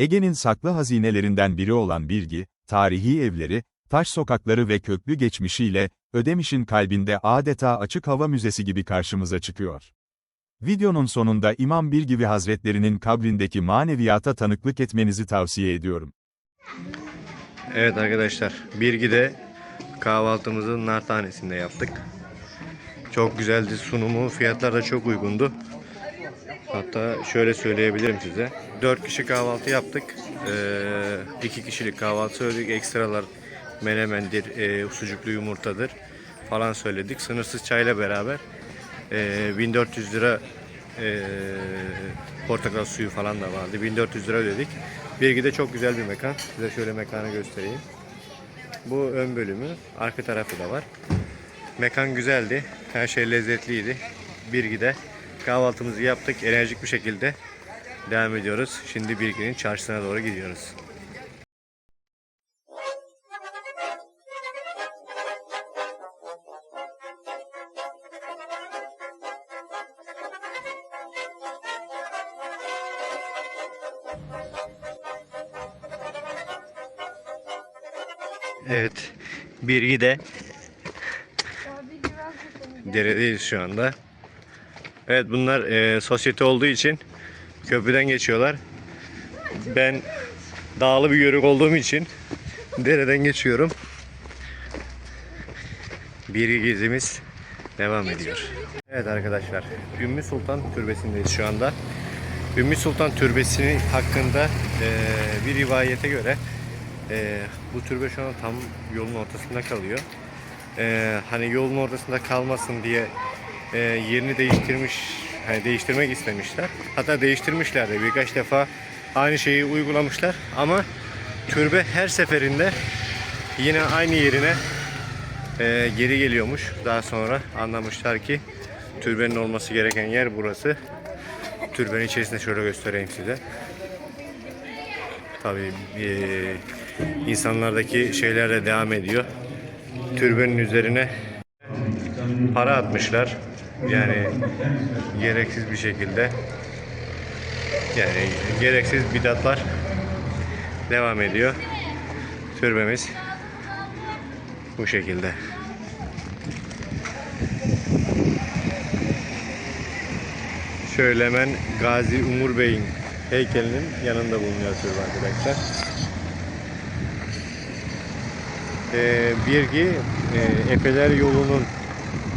Ege'nin saklı hazinelerinden biri olan Birgi, tarihi evleri, taş sokakları ve köklü geçmişiyle, Ödemiş'in kalbinde adeta açık hava müzesi gibi karşımıza çıkıyor. Videonun sonunda İmam Birgivi Hazretlerinin kabrindeki maneviyata tanıklık etmenizi tavsiye ediyorum. Evet arkadaşlar, Birgi'de kahvaltımızı nar tanesinde yaptık. Çok güzeldi sunumu, fiyatlar da çok uygundu. Hatta şöyle söyleyebilirim size. 4 kişi kahvaltı yaptık. 2 kişilik kahvaltı söyledik. Ekstralar menemendir, e, sucuklu yumurtadır falan söyledik. Sınırsız çayla beraber e, 1400 lira e, portakal suyu falan da vardı. 1400 lira ödedik. Birgi'de çok güzel bir mekan. Size şöyle mekanı göstereyim. Bu ön bölümü, arka tarafı da var. Mekan güzeldi. Her şey lezzetliydi. Birgi'de kahvaltımızı yaptık. Enerjik bir şekilde devam ediyoruz. Şimdi Birgi'nin çarşısına doğru gidiyoruz. Evet. Birgi'de Deredeyiz şu anda. Evet bunlar e, sosyete olduğu için köprüden geçiyorlar. Ben dağlı bir yörük olduğum için dereden geçiyorum. Bir gezimiz devam ediyor. Evet arkadaşlar, Ümmü Sultan Türbesi'ndeyiz şu anda. Ümmü Sultan Türbesi'nin hakkında e, bir rivayete göre e, bu türbe şu an tam yolun ortasında kalıyor. E, hani yolun ortasında kalmasın diye e, yerini değiştirmiş, hani değiştirmek istemişler. Hatta değiştirmişler de birkaç defa aynı şeyi uygulamışlar ama türbe her seferinde yine aynı yerine e, geri geliyormuş. Daha sonra anlamışlar ki türbenin olması gereken yer burası. Türbenin içerisinde şöyle göstereyim size. Tabii e, insanlardaki şeyler de devam ediyor. Türbenin üzerine para atmışlar. Yani gereksiz bir şekilde. Yani gereksiz bidatlar devam ediyor. Türbemiz bu şekilde. Şöyle hemen Gazi Umur Bey'in heykelinin yanında bulunuyor türbe arkadaşlar. Ee, Birgi e, Efeler yolunun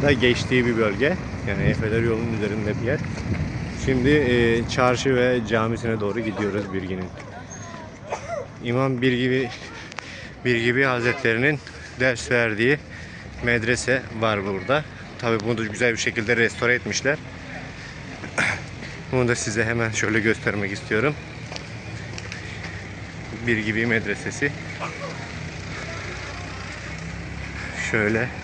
da geçtiği bir bölge. Yani Efeler yolunun üzerinde bir yer. Şimdi e, çarşı ve camisine doğru gidiyoruz Birgi'nin. İmam Birgi Birgibi Hazretleri'nin ders verdiği medrese var burada. Tabi bunu da güzel bir şekilde restore etmişler. Bunu da size hemen şöyle göstermek istiyorum. Bir gibi medresesi. Şöyle.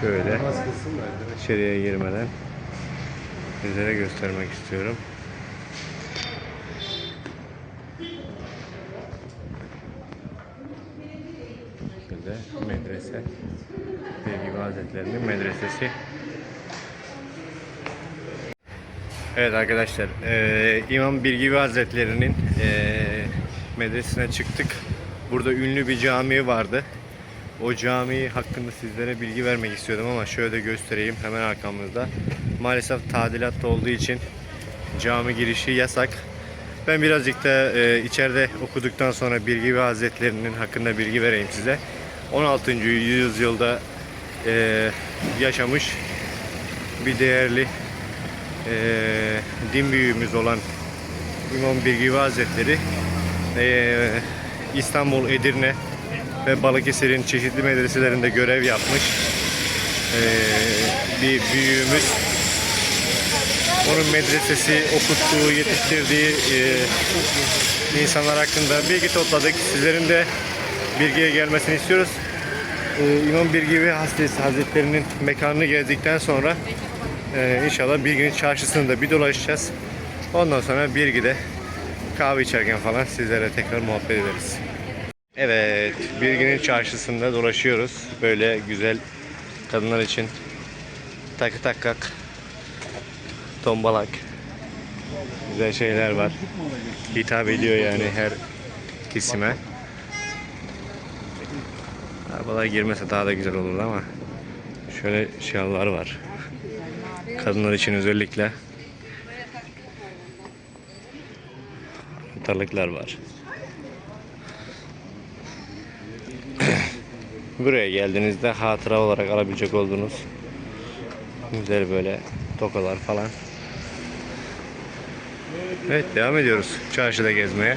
Şöyle içeriye girmeden sizlere göstermek istiyorum. şekilde medrese Bilgi Hazretleri'nin medresesi. Evet arkadaşlar eee, İmam Bilgi Hazretleri'nin eee, medresesine çıktık. Burada ünlü bir cami vardı. O cami hakkında sizlere bilgi vermek istiyordum ama şöyle göstereyim hemen arkamızda. Maalesef tadilatta olduğu için cami girişi yasak. Ben birazcık da e, içeride okuduktan sonra Bilgi ve Hazretleri'nin hakkında bilgi vereyim size. 16. yüzyılda e, yaşamış bir değerli e, din büyüğümüz olan İmam Bilgi ve Hazretleri e, İstanbul, Edirne ve Balıkesir'in çeşitli medreselerinde görev yapmış bir büyüğümüz. Onun medresesi, okuttuğu, yetiştirdiği insanlar hakkında bilgi topladık. Sizlerin de bilgiye gelmesini istiyoruz. E, İmam Birgi ve Hazreti Hazretleri'nin mekanını gezdikten sonra inşallah Birgi'nin çarşısını da bir dolaşacağız. Ondan sonra Birgi'de kahve içerken falan sizlere tekrar muhabbet ederiz. Evet, Birgi'nin çarşısında dolaşıyoruz. Böyle güzel Kadınlar için takı takkak, tombalak, güzel şeyler var. Hitap ediyor yani her kesime. Arabalar girmese daha da güzel olurdu ama şöyle şallar var. Kadınlar için özellikle tarlıklar var. Buraya geldiğinizde hatıra olarak alabilecek olduğunuz güzel böyle tokalar falan. Evet devam ediyoruz çarşıda gezmeye.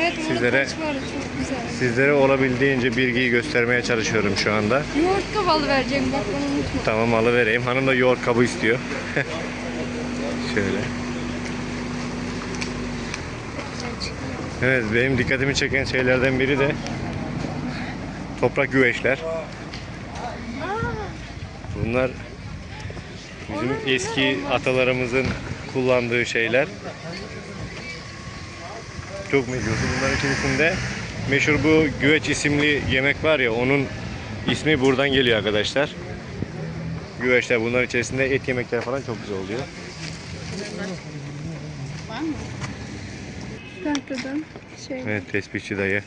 Evet, Sizlere- var, çok güzel. Sizlere olabildiğince bilgiyi göstermeye çalışıyorum şu anda. Yoğurt kavalı vereceğim, bak onu unutma. Tamam alıvereyim. Hanım da yoğurt kabı istiyor. Şöyle. Evet benim dikkatimi çeken şeylerden biri de toprak güveçler. Bunlar bizim eski atalarımızın kullandığı şeyler. Çok meşhur. Bunların içerisinde meşhur bu güveç isimli yemek var ya onun ismi buradan geliyor arkadaşlar. Güveçler bunların içerisinde et yemekler falan çok güzel oluyor. Tahtadan şey. Evet tespihçi dayı.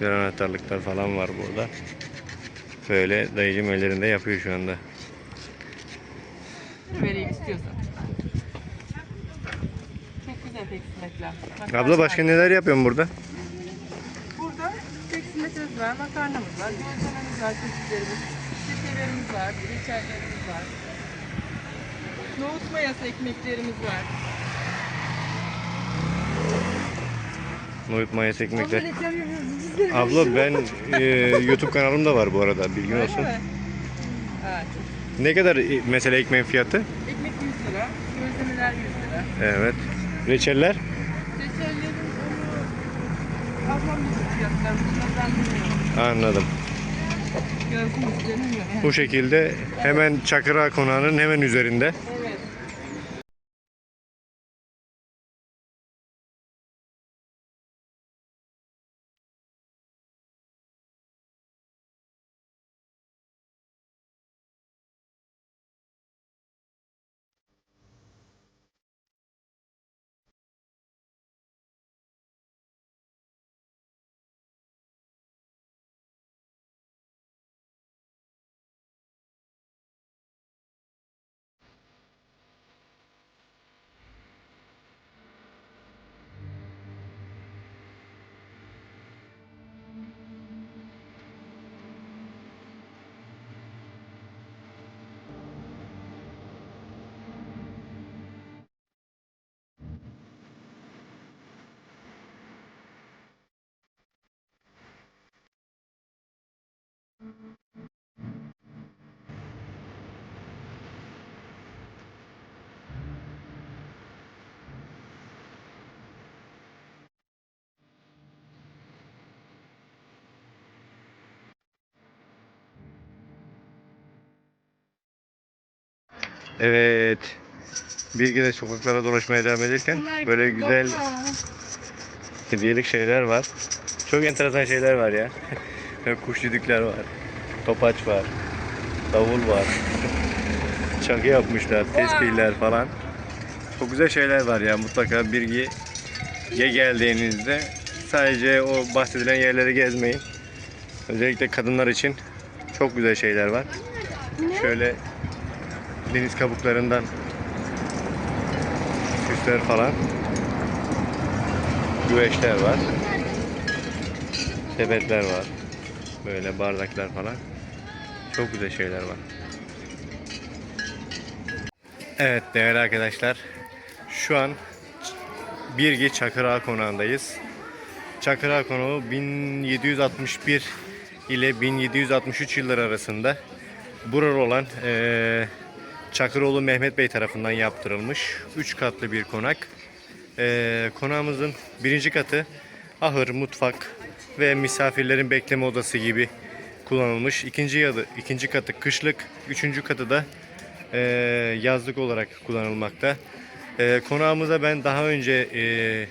Bir anahtarlıklar falan var burada. Böyle dayıcım ellerinde yapıyor şu anda. vereyim istiyorsan. Çok güzel teksimetler. Abla başka neler yapıyorsun burada? Burada teksimetimiz var, makarnamız var, gözlememiz var, çeşitlerimiz, sirkelerimiz var, reçellerimiz var. Nohut mayası ekmeklerimiz var. Nohut mayası ekmekler. Abla ben e, YouTube kanalım da var bu arada bilgin Öyle olsun. mi? Evet. Ne kadar e, mesela ekmeğin fiyatı? Ekmek 100 lira, gözlemeler 100 lira. Evet. Reçeller? Reçellerin onu ablam bilir fiyatlarını, ben bilmiyorum. Anladım. Yarısını istemiyorum. Bu şekilde hemen Çakıra Konağı'nın hemen üzerinde. Evet. Evet. Bilgi'de sokaklara dolaşmaya devam ederken Bunlar böyle güzel hediyelik şeyler var. Çok enteresan şeyler var ya. Kuş düdükler var. Topaç var. Davul var. Çakı yapmışlar. Tespihler falan. Çok güzel şeyler var ya. Mutlaka Bilgi'ye geldiğinizde sadece o bahsedilen yerleri gezmeyin. Özellikle kadınlar için çok güzel şeyler var. Şöyle deniz kabuklarından süsler falan. Güveçler var. Sepetler var. Böyle bardaklar falan. Çok güzel şeyler var. Evet değerli arkadaşlar. Şu an Birgi Çakırağı Konağı'ndayız. Çakırağı Konağı 1761 ile 1763 yılları arasında buralı olan eee Çakıroğlu Mehmet Bey tarafından yaptırılmış 3 katlı bir konak. Eee konağımızın birinci katı ahır, mutfak ve misafirlerin bekleme odası gibi kullanılmış. İkinci yadı, ikinci katı kışlık, üçüncü katı da eee, yazlık olarak kullanılmakta. Eee, konağımıza ben daha önce eee,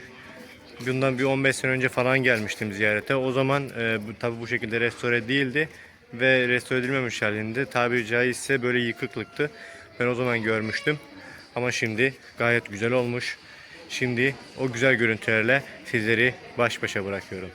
bundan bir 15 sene önce falan gelmiştim ziyarete. O zaman eee bu, tabi bu şekilde restore değildi. ve restore edilmemiş halinde tabiri caizse böyle yıkıklıktı. Ben o zaman görmüştüm. Ama şimdi gayet güzel olmuş. Şimdi o güzel görüntülerle sizleri baş başa bırakıyorum.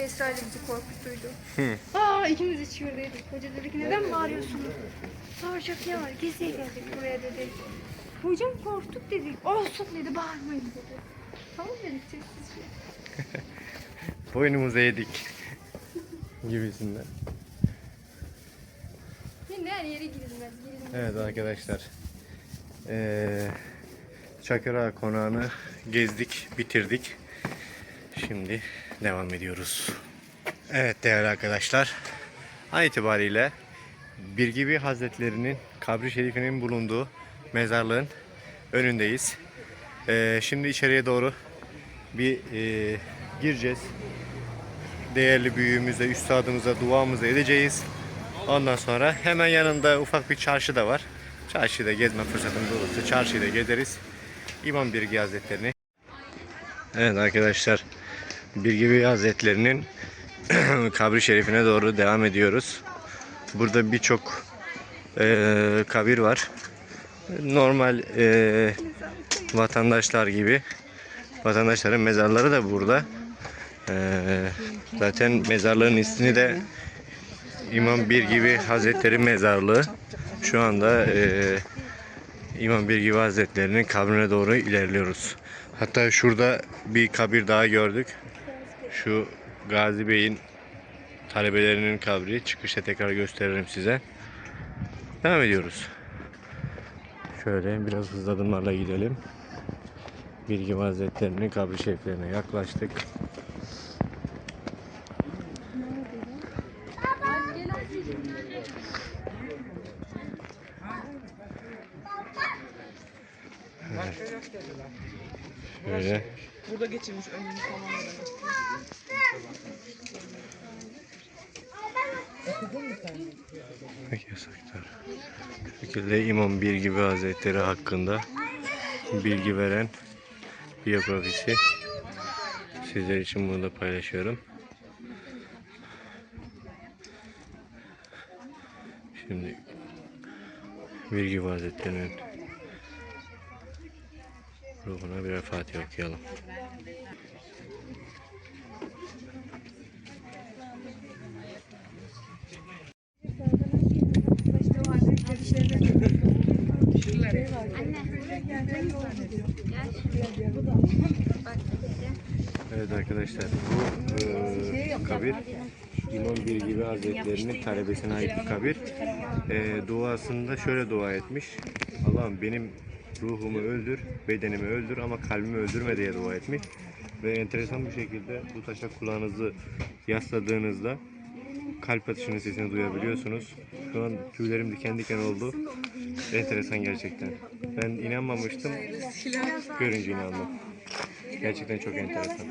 Hatta Esra ile bizi korkuttuydu. Aa ikimiz içiyorduyduk. Hoca dedi ki neden bağırıyorsunuz? Bağıracak ne var? Geziye geldik buraya dedi. Hocam korktuk dedik. Olsun dedi bağırmayın dedi. Tamam dedik sessizce. Boynumuza yedik gibisinden. Yine her yere girilmez. girilmez. Evet arkadaşlar. Ee, Çakıra konağını gezdik, bitirdik. Şimdi devam ediyoruz. Evet değerli arkadaşlar. An itibariyle Birgibi Hazretlerinin kabri şerifinin bulunduğu mezarlığın önündeyiz. Ee, şimdi içeriye doğru bir e, gireceğiz. Değerli büyüğümüze, üstadımıza duamızı edeceğiz. Ondan sonra hemen yanında ufak bir çarşı da var. Çarşıda gezme fırsatımız olursa çarşıyı da gezeriz. İmam Birgi Hazretlerini. Evet arkadaşlar. Birgi Hazretlerinin kabri şerifine doğru devam ediyoruz. Burada birçok eee, kabir var. Normal eee, vatandaşlar gibi. Vatandaşların mezarları da burada. Eee, zaten mezarlığın ismini de İmam Bir gibi Hazretleri Mezarlığı. Şu anda eee İmam Bir gibi Hazretleri'nin kabrine doğru ilerliyoruz. Hatta şurada bir kabir daha gördük. Şu Gazi Bey'in talebelerinin kabri. Çıkışta tekrar gösteririm size. Devam ediyoruz. Şöyle biraz hızlı adımlarla gidelim. Bilgi Hazretleri'nin kabri şeriflerine yaklaştık. Şöyle Burada geçirmiş ömrünü tamamladı. Peki yasaklar. Bu şekilde İmam Bir gibi Hazretleri hakkında bilgi veren biyografisi sizler için bunu da paylaşıyorum. Şimdi Bir gibi Hazretleri'nin ruhuna bir Fatiha okuyalım. Evet arkadaşlar bu e, kabir İmam Bilgili Hazretleri'nin talebesine ait bir kabir. E, duasında şöyle dua etmiş. Allah'ım benim ruhumu öldür, bedenimi öldür ama kalbimi öldürme diye dua etmiş. Ve enteresan bir şekilde bu taşa kulağınızı yasladığınızda kalp atışının sesini duyabiliyorsunuz. Şu an tüylerim diken diken oldu. Enteresan gerçekten. Ben inanmamıştım. Görünce inandım. Gerçekten çok enteresan.